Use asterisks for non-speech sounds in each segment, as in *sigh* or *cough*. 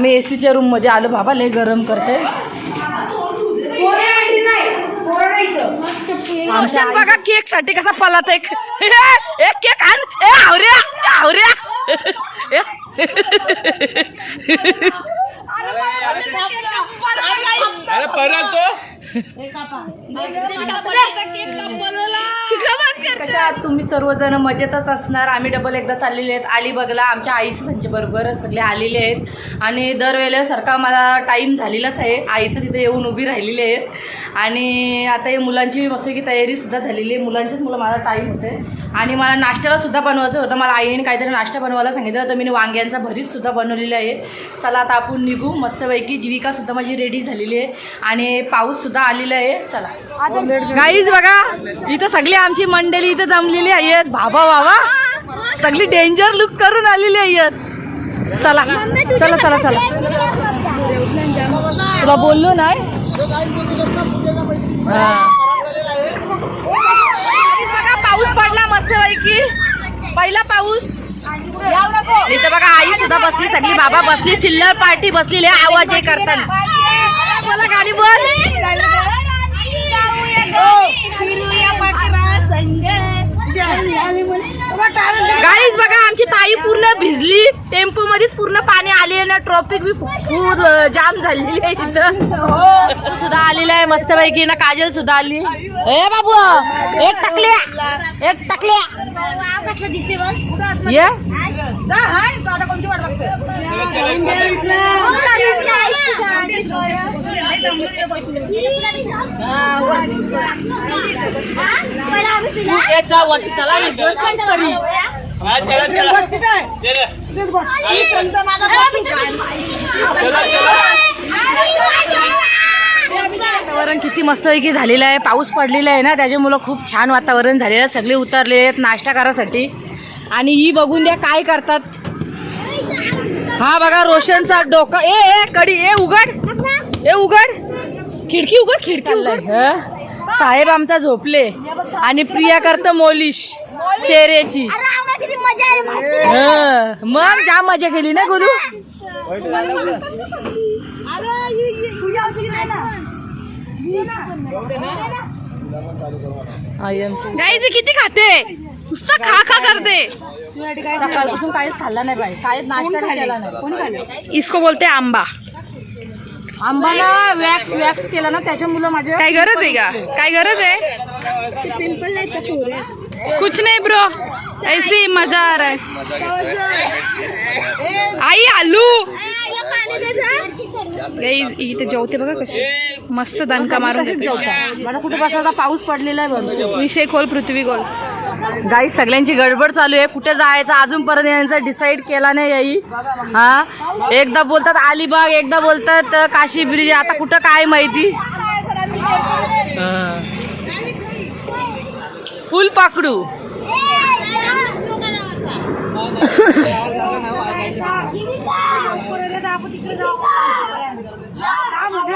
आम्ही ए सीच्या रूममध्ये आलो बाबा लय गरम करते आमच्या बघा केकसाठी कसा पलात एक एक केक आण ए आवऱ्या ए, आवऱ्या. अरे परत तो कशा तुम्ही? सर्वजण मजेतच असणार. आम्ही डबल एकदा चाललेले आहेत. अलिबागला आमच्या आईस त्यांच्या बरोबर सगळे आलेले आहेत. आणि दरवेळेसारखा मला टाईम झालेलाच आहे. आईचं तिथे येऊन उभी राहिलेली आहेत. आणि आता हे मुलांची मस्तपैकी तयारीसुद्धा झालेली आहे. मुलांचीच मुलं मला टाईम होते आणि मला नाश्त्याला सुद्धा बनवायचं होतं. मला आईने काहीतरी नाश्ता बनवायला सांगितलं तर मी वांग्यांचा भरीतसुद्धा बनवलेला आहे. चला आता आपण निघू. मस्तपैकी जीविकासुद्धा माझी रेडी झालेली आहे. आणि पाऊससुद्धा आलेला आहे. चला. गाईज बघा. इथं सगळी आमची मंडळी इथं जमलेली आहेत बाबा बाबा सगळी डेंजर लुक करून आलेली आहेत चला चला चला चला. तुला बोललो नाही? हा. पाऊस पडला मस्त पैकी पहिला पाऊस. इथं बघा आई सुद्धा बसली सगळी बाबा बसली चिल्लर पार्टी बसलेली आहे आवाज हे करताना. बोला गाडी बोल. गाईज बघा आमची ताई पूर्ण भिजली. टेम्पो मध्येच पूर्ण पाणी आले ना. ट्रॉफिक बी खूप जाम झालेली आहे इथं. सुद्धा आलेलं आहे. मस्त पैकी ना काजल सुद्धा आली. ए बाबू एक टाकल्या. एक टाकल्या. ये. हा. वातावरण किती मस्तपैकी झालेलं आहे. पाऊस पडलेला आहे ना त्याच्यामुळं खूप छान वातावरण झालेलं आहे. सगळे उतरले आहेत नाश्ता करायसाठी. आणि ही बघून द्या काय करतात. हा बघा रोशनचा डोका ए ए कडी ए उघड. ए उघड. खिडकी उघड खिडकी उघड. साहेब आमचा झोपले. आणि प्रिया करत मोलिश चेहऱ्याची. मग जाम मजा केली ना गुरु? गाई ते किती खाते? नुसतं खा खा करते. सकाळपासून काहीच खाल्ला नाही पाहिजे काहीच नाश्ता नाही. इसको बोलते आंबा. आंबाला वॅक्स वॅक्स केला ना त्याच्यामुळं माझ्या काय गरज आहे का? काय गरज आहे? कुछ नहीं ब्रो. ऐसे मजा आ रहा है. आई आलू. इथे जेवते बघा कशी. मस्त दणका मारून जेवता मला कुठे बसायचा पाऊस पडलेला आहे बघ. विषय खोल पृथ्वी खोल. गाई सगळ्यांची गडबड चालू आहे. कुठे जायचं? अजूनपर्यंत यांचा डिसाईड केला नाही याई हा? एकदा बोलतात अलिबाग एकदा बोलतात काशी ब्रिज. आता कुठं काय माहिती? फुल पाकडू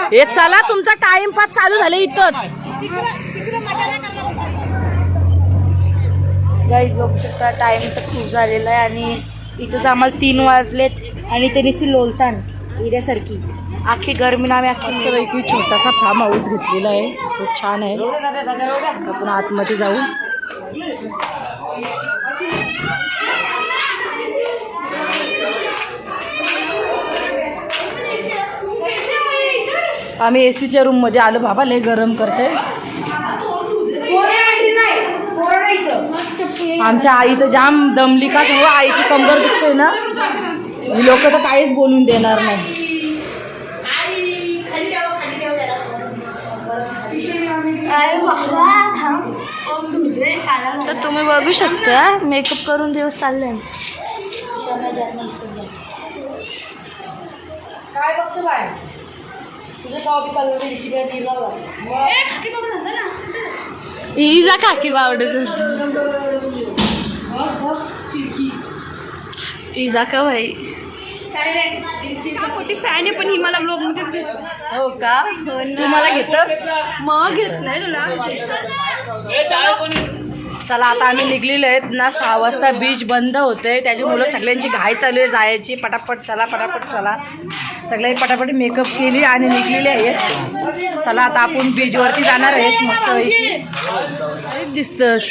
हे *laughs* चला तुमचा टाइमपास चालू झाले इथंच. गाईज बघू शकता टाइम तर खूप झालेला आहे आणि इथंच आम्हाला तीन वाजलेत आणि ते निसी लोलतान हिऱ्यासारखी आखी गरमीनं आम्ही अख्खी छोटासा फार्म हाऊस घेतलेला आहे. खूप छान आहे. आपण आतमध्ये जाऊ. आम्ही ए सीच्या रूममध्ये आलो. बाबा लय गरम करते आमच्या आई तर जाम दमली का तेव्हा आईची कंबर दुखते ना. ही लोक तर काहीच बोलून देणार नाही. तर तुम्ही बघू शकता मेकअप करून दिवस चालले काय बघतो बाय? तुझं जा काकी बावडत इजा का भाई? मोठी फॅन आहे पण ही मला ब्लॉग मध्येच घेत हो का? तू मला घेतस? मग घेत नाही तुला. चला आता आम्ही निघलेलो आहेत ना सहा वाजता बीच बंद होते त्याच्यामुळं सगळ्यांची घाई चालू आहे जायची. पटापट चला पटापट चला. सगळ्यांनी पटापट मेकअप केली आणि निघलेले आहेत. चला आता आपण बीचवरती जाणार आहेत. मस्त दिसतस.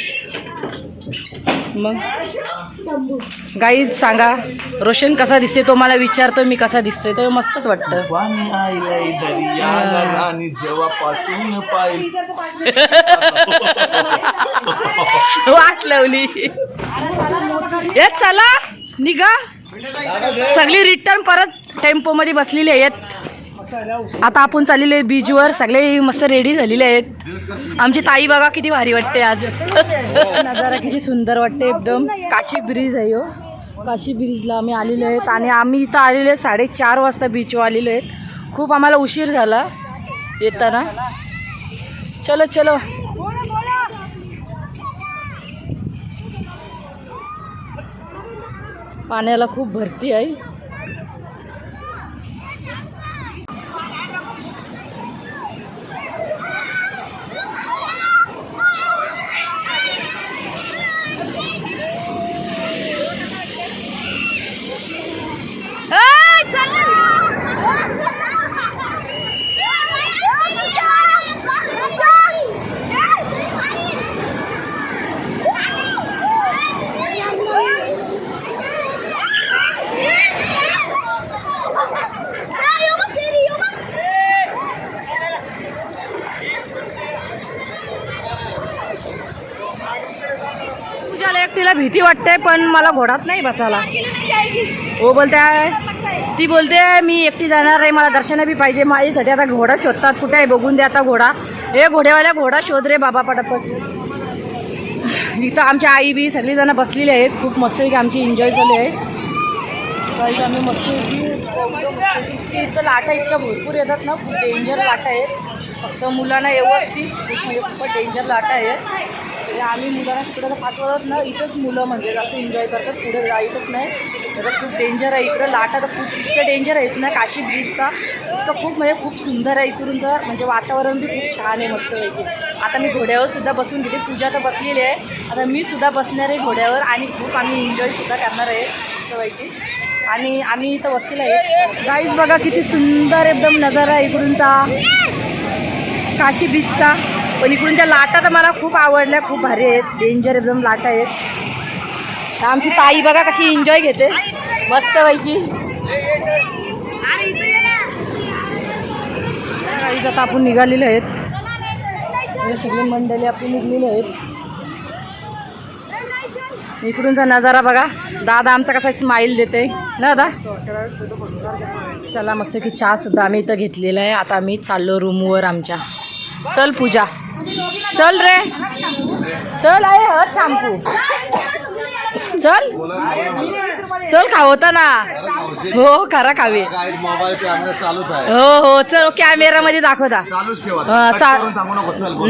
मग? गाईज सांगा रोशन कसा दिसते तो मला विचारतो मी कसा दिसतोय? तो मस्तच वाटतं. वाट लावली. ये चला निघा. सगळी रिटर्न परत टेम्पो मध्ये बसलेली आहेत. आता आपण चाललेले बीचवर. सगळे मस्त रेडी झालेले आहेत. आमची ताई बघा किती भारी वाटते आज. *laughs* नजारा किती सुंदर वाटते एकदम. काशी ब्रिज आहे हो. काशी ब्रिजला आम्ही आलेलो आहेत. आणि आम्ही इथं आलेलो आहे साडेचार वाजता बीचवर आलेलो आहेत. खूप आम्हाला उशीर झाला येताना. चलो चलो. पाण्याला खूप भरती आहे. भीती वाटते पण मला घोडात नाही बसायला. हो बोलते आहे ती बोलते मी एकटी जाणार आहे मला दर्शन बी पाहिजे. माझ्यासाठी आता घोडा शोधतात. कुठे आहे? बघून द्या आता घोडा. हे घोड्यावाल्या घोडा शोध रे बाबा पटापट. इथं आमच्या आई बी सगळीजणं बसलेली आहेत. खूप मस्त आमची एन्जॉय झाली आहे. काही आम्ही मस्त इथं लाटा इतक्या भरपूर येतात ना खूप डेंजर लाटा आहेत. फक्त मुलांना व्यवस्थित खूप म्हणजे खूप डेंजर लाटा आहेत. आम्ही मुलांना तिकडं पाठवत ना इथंच मुलं म्हणजे जास्त एन्जॉय करतात पुढे जायचंच नाही. तर खूप डेंजर आहे. इकडं लाटा तर खूप इतकं डेंजर आहेत ना काशी ब्रिजचा तर खूप म्हणजे खूप सुंदर आहे इकडून तर. म्हणजे वातावरण बी खूप छान आहे मस्त पाहिजे आता मी घोड्यावर सुद्धा बसून घेते पूजा तर बसलेली आहे. आता मी सुद्धा बसणार आहे घोड्यावर आणि खूप आम्ही एन्जॉयसुद्धा करणार आहे. मस्तपैकी आणि आम्ही इथं वस्तीला आहे. गाईज बघा किती सुंदर एकदम नजारा आहे इकडूनचा. काशी बीचचा पण इकडूनच्या लाटा तर मला खूप आवडल्या खूप भारी आहेत. डेंजर एकदम लाटा आहेत. आमची ताई बघा कशी एन्जॉय घेते. मस्तपैकी. गाईज आता आपण निघालेले आहेत. सगळे मंडळी आपण निघलेले आहेत. इकडूनचा नजारा बघा. दादा आमचा कसा स्माईल देते. ना दादा? चला मस्त की चहा सुद्धा आम्ही इथं घेतलेला आहे. आता आम्ही चाललो रूमवर आमच्या. चल पूजा. चल रे. चल आहे हर शॅम्पू चल. चल खावता ना. हो खरा खावे. हो हो चल कॅमेरामध्ये दाखवता.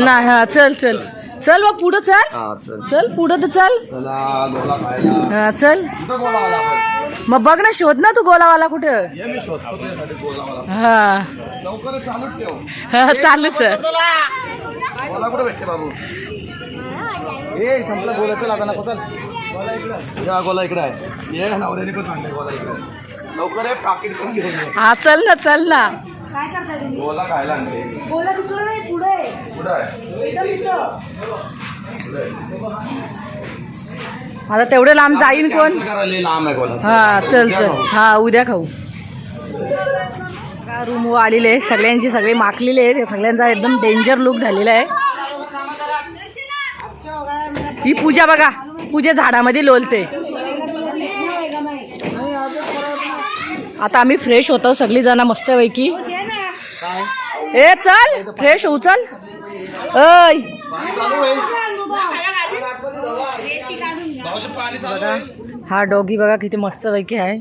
नाही हा चल चल. चल बा पुढं चल. हा चल. चल पुढं तर चल. चला गोला खायला. हा चल. कुठं गोला आला आपण. मग बघ ना शोध ना तू गोलावाला कुठं. ये मी शोधतो तुझ्यासाठी गोला मला हा. लवकर चालूच ठेव. हा, चालूच आहे. गोला कुठे भेटते बाबू? ए संपला गोला चल आता नको चल. या गोला इकडे आहे. ये नवऱ्याने पण सांगते गोला इकडे आहे. लवकर पाकिट पण घेऊन ये. हा चल ना चल ना. गोला खायला आणते. कुठं आहे. आता तेवढं लांब जाईन कोण? करायला लांब आहे गोला. हा चल चल हा उद्या खाऊ. रूम आलेले आहे सगळ्यांची सगळे माखलेले आहेत. सगळ्यांचा एकदम डेंजर लुक झालेला आहे. ही पूजा बघा. पूजा झाडामध्ये लोलते आता आम्ही फ्रेश होतो. सगळी जण मस्तपैकी. ए चल फ्रेश होऊ चल. ऐ बघा हा डॉगी बघा किती मस्तपैकी आहे.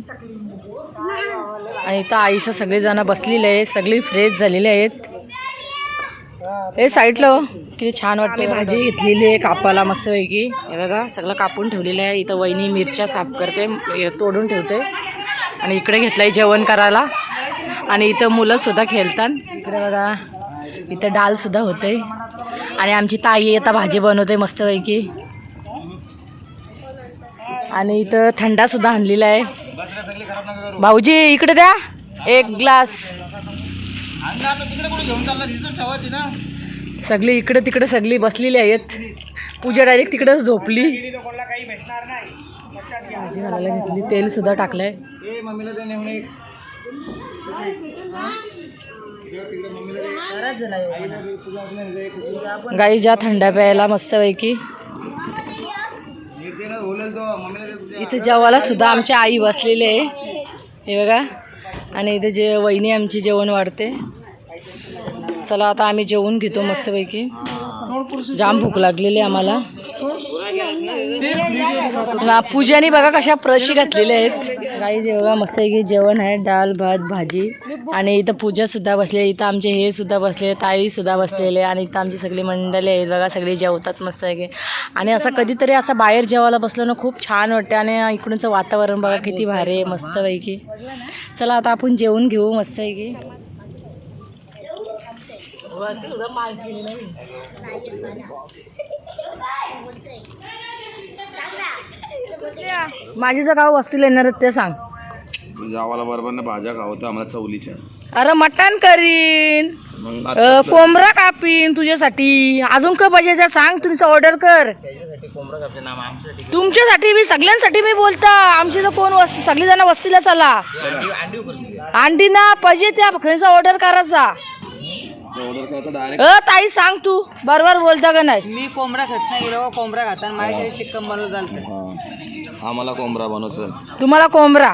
आणि इथं आईचं सगळे जण बसलेले आहे सगळी फ्रेश झालेले आहेत. हे. साईडला हो. किती छान वाटते भाजी घेतलेली आहे कापाला मस्तपैकी. हे बघा सगळं कापून ठेवलेलं आहे. इथं वहिनी मिरच्या साफ करते तोडून ठेवते. आणि इकडे घेतलंय जेवण करायला. आणि इथं मुलं सुद्धा खेळतात. इकडे बघा इथं डाल सुद्धा होते आणि आमची ताई आता भाजी बनवते मस्तपैकी. आणि इथं थंडा सुद्धा आणलेला आहे. भाऊजी इकडे द्या. एक ग्लास. सगळी इकडे तिकडे सगळी बसलेली आहेत. पूजा डायरेक्ट तिकडेच झोपली. भाजी घालायला घेतली तेल सुद्धा टाकलंय. गाई ज्या थंडा प्यायला मस्तपैकी. इथे जेवायला सुद्धा आमची आई बसलेली आहे. हे बघा. आणि इथे जे वहिनी आमची जेवण वाढते. चला आता आम्ही जेवून घेतो मस्तपैकी. जाम भूक लागलेली आहे आम्हाला. ना पूजाने बघा कशा प्रशी घातलेल्या आहेत. सकाळी जे मस्त जेवण आहे डाळ भात भाजी. आणि इथं पूजा सुद्धा बसली आहे इथं आमचे हे सुद्धा बसले ताई सुद्धा बसलेले आणि इथं आमची सगळी मंडळी आहेत बघा सगळी जेवतात मस्तपैकी आणि असं कधीतरी असं बाहेर जेवायला बसलं ना खूप छान वाटतं आणि इकडूनचं वातावरण बघा किती भारी आहे मस्तपैकी चला आता आपण जेवून घेऊ मस्त आहे की माझी जर गाव वस्तीला येणार आहेत ते सांग. जावाला बरोबर ना भाज्या खावतं आम्हाला चवलीच्या. अरे मटण करीन. मग अ, कोंबडा कापीन तुझ्यासाठी. अजून काय पाहिजे ते सांग तुमचं ऑर्डर कर. तुमच्यासाठी मी सगळ्यांसाठी मी बोलता. आमची तर कोण वस्ती सगळी जण वस्तीला चला. अंडी ना पाहिजे त्या फक्त ऑर्डर करायचा ऑर्डर करायचा डायरेक्ट अ ताई सांग तू. बरोबर बोलता का नाही? मी कोंबडा खात नाही कोंबडा खातात. माझ्या चिकन बनवलं चालतं आम्हाला कोंबडा बनवचं तुम्हाला कोंबडा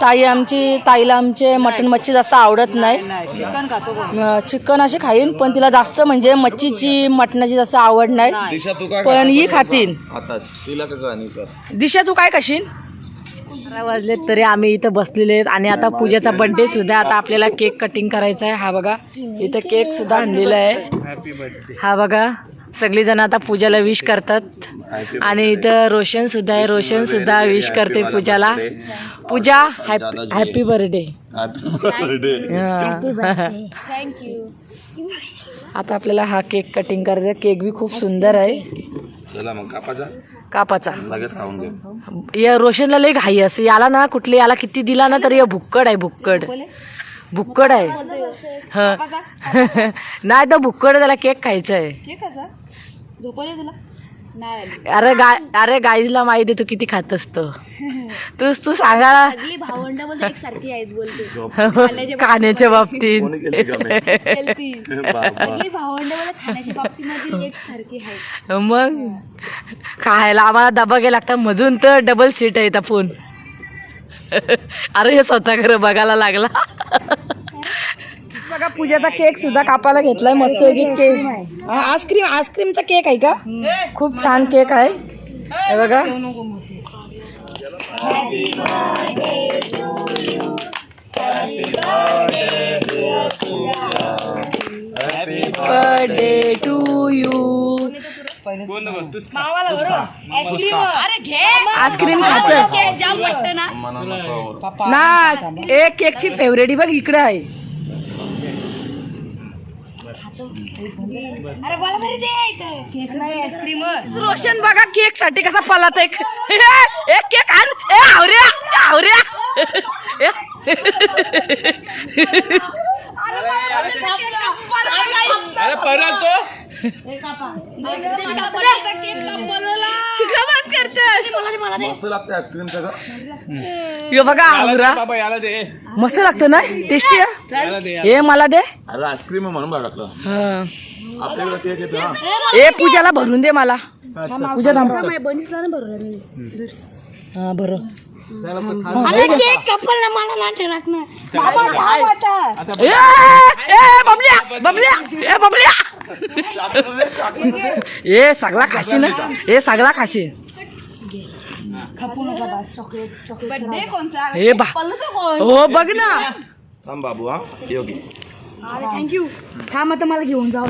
ताई आमची ताईला आमचे मटण मच्छी जास्त आवडत नाही. नाही चिकन अ, अशी खाईन पण तिला जास्त म्हणजे मच्छीची मटणाची जास्त आवड नाही. दिशा तू काय पण ही खातीन. आताच. तिला का कहाणी सर? दिशा तू काय अकरा वाजलेत तरी आम्ही इथं बसलेले आहेत आणि आता पूजेचा बर्थडे सुद्धा आता आपल्याला केक कटिंग करायचा आहे. हा बघा इथं केक सुद्धा आणलेला आहे. हा बघा. सगळी जण आता पूजाला विश करतात. आणि इथं रोशन सुद्धा आहे. रोशन सुद्धा विश करते पूजाला. पूजा हॅपी बर्थडे आता आपल्याला हा केक कटिंग करायचा. केक बी खूप सुंदर आहे. चला मग कापाचा. कापाचा. लगेच खाऊन या रोशनला लई घाई असते. याला ना कुठले याला किती दिला ना तरी या भुक्कड आहे भुक्कड. भुक्कड आहे. हं. *laughs* नाही तर भुक्कड त्याला केक खायचा? आहे झोपले तुला? नाही अरे गाय अरे गाईजला माहिती आहे तू किती खात असतो. तूच तू सांगायला सगळी भावंड बोलते एक सारखी आहेत बोलते खाण्याच्या बाबतीत. हेल्थी. सगळी भावंड बोलत खाण्याच्या बाबतीमध्ये एक सारखी आहे मग? खायला आम्हाला डबा घ्यायला लागतात मधून तर डबल सीट आहे फोन अरे हे स्वतः घर बघायला लागला. बघा पूजाचा केक सुद्धा कापायला घेतलाय मस्त केक आईस्क्रीम आईस्क्रीमचा केक आहे का? खूप छान केक आहे. हे बघा. बर्थडे टू यू आईस्क्रीम ना. एक केकची फेवरेट बघ इकडे आहे. अरे मला तरी दे इथं. केक नाही आईस्क्रीम. रोशन बघा केकसाठी कसा पलात एक. एक केक आण. ए आवऱ्या आवऱ्या. अरे परत तो. मस्त लागते आईस्क्रीमचं का बघा आवरा बाबा याला दे. मस्त लागतं ना? टेस्टी आहे? हे मला दे. अरे आईस्क्रीम म्हणून बघा हा. आपल्याकडे ए पूजाला भरून दे मला. पूजा थांब. बनीसला ना भरलं हा बरं बबल्या बबल्या. ए सगळा खाशी ना. ए सगळा खाशी. हे बा. हो बघ ना. थांब बाबू हा. योगी थँक्यू थांब आता मला घेऊन जाऊ